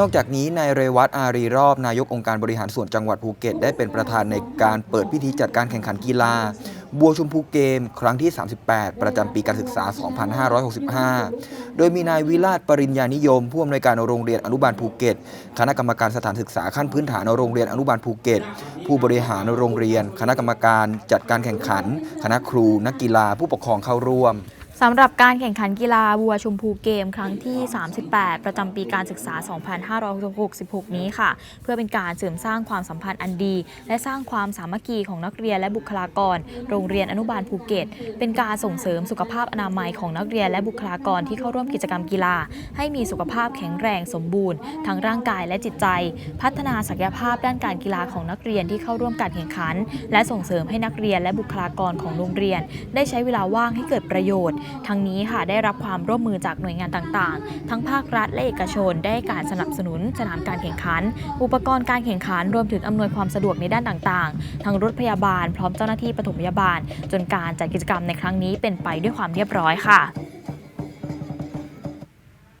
นอกจากนี้นายเรวัตอารีรอบนายกองค์การบริหารส่วนจังหวัดภูเก็ต ได้เป็นประธานในการเปิดพิธีจัดการแข่งขันกีฬา บัวชมพูเกม ครั้งที่ 38 ประจำปีการศึกษา 2565 โดยมีนายวิราชปริญญานิยมผู้อำนวยการโรงเรียนอนุบาลภูเก็ต คณะกรรมการสถานศึกษาขั้นพื้นฐานโรงเรียนอนุบาลภูเก็ต ผู้บริหารโรงเรียน คณะกรรมการจัดการแข่งขัน คณะครู นักกีฬาผู้ปกครองเข้าร่วม สำหรับการแข่งขันกีฬาบัวชมพูเกมครั้งที่ 38 ประจำปีการศึกษา 2566 นี้ค่ะ เพื่อเป็นการเสริมสร้างความสัมพันธ์อันดี และสร้างความสามัคคีของนักเรียนและบุคลากร โรงเรียนอนุบาลภูเก็ต เป็นการส่งเสริมสุขภาพอนามัยของนักเรียนและบุคลากรที่เข้าร่วมกิจกรรมกีฬา ให้มีสุขภาพแข็งแรงสมบูรณ์ทั้งร่างกายและจิตใจ พัฒนาศักยภาพด้านการกีฬาของนักเรียนที่เข้าร่วมการแข่งขัน และส่งเสริมให้นักเรียนและบุคลากรของโรงเรียน ได้ใช้เวลาว่างให้เกิดประโยชน์ทั้งนี้ค่ะได้รับความร่วมมือจากหน่วยงานต่างๆ ทั้งภาครัฐและเอกชนได้การสนับสนุนสนามการแข่งขัน อุปกรณ์การแข่งขันรวมถึงอำนวยความสะดวกในด้านต่างๆ ทั้งรถพยาบาลพร้อมเจ้าหน้าที่ปฐมพยาบาล จนการจัดกิจกรรมในครั้งนี้เป็นไปด้วยความเรียบร้อยค่ะ